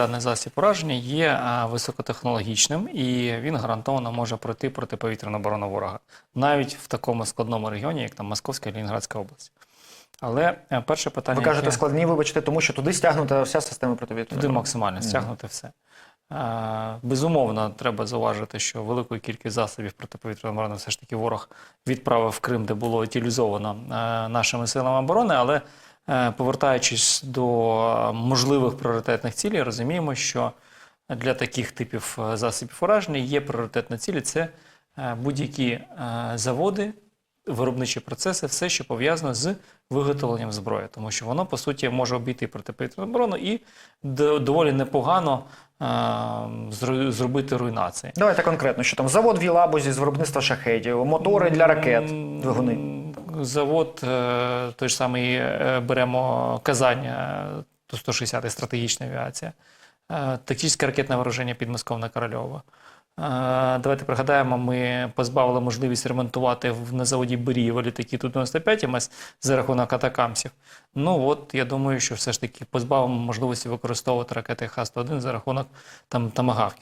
Даний засіб ураження є високотехнологічним і він гарантовано може пройти протиповітряну оборону ворога, навіть в такому складному регіоні, як там Московська і Лінінградська область. Але е, перше питання. Ви кажете яке- складні, вибачте, тому що туди стягнута вся система противітряної. Туди максимально стягнути все. Е, Безумовно, треба зауважити, що велику кількість засобів протиповітряної оборони все ж таки ворог відправив в Крим, де було утилізовано е, нашими силами оборони. Але повертаючись до можливих пріоритетних цілей, розуміємо, що для таких типів е, засобів ураження є пріоритетні цілі це е, будь-які е, заводи, виробничі процеси, все, що пов'язано з виготовленням зброї, тому що воно по суті може обійти протиповітряну оборону і доволі непогано е, зробити руйнації. Давайте конкретно, що там завод в Єлабузі з виробництва шахедів, мотори для ракет, двигуни. Завод, е, той ж самий е, беремо Казань, е, ту 160 стратегічна авіація, е, тактичне ракетне вооруження підмосковна Корольова. Давайте пригадаємо, ми позбавили можливість ремонтувати на заводі Берієва літаки Ту-95 МС за рахунок атакамсів. Ну от я думаю, що все ж таки позбавимо можливості використовувати ракети Х-101 за рахунок там тамагавків.